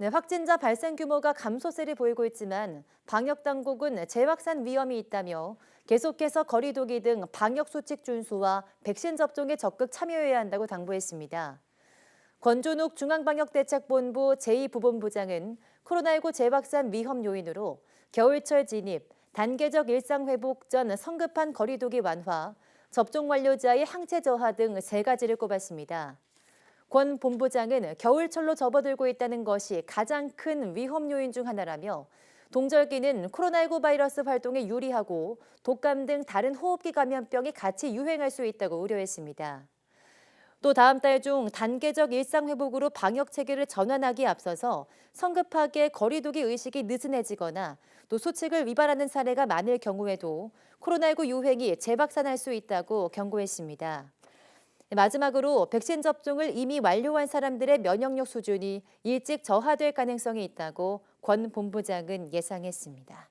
네, 확진자 발생 규모가 감소세를 보이고 있지만 방역 당국은 재확산 위험이 있다며 계속해서 거리두기 등 방역 수칙 준수와 백신 접종에 적극 참여해야 한다고 당부했습니다. 권준욱 중앙방역대책본부 제2부본부장은 코로나19 재확산 위험 요인으로 겨울철 진입, 단계적 일상 회복 전 성급한 거리두기 완화, 접종 완료자의 항체 저하 등 세 가지를 꼽았습니다. 권 본부장은 겨울철로 접어들고 있다는 것이 가장 큰 위험 요인 중 하나라며 동절기는 코로나19 바이러스 활동에 유리하고 독감 등 다른 호흡기 감염병이 같이 유행할 수 있다고 우려했습니다. 또 다음 달 중 단계적 일상 회복으로 방역 체계를 전환하기에 앞서서 성급하게 거리두기 의식이 느슨해지거나 또 수칙을 위반하는 사례가 많을 경우에도 코로나19 유행이 재확산할 수 있다고 경고했습니다. 마지막으로 백신 접종을 이미 완료한 사람들의 면역력 수준이 일찍 저하될 가능성이 있다고 권 본부장은 예상했습니다.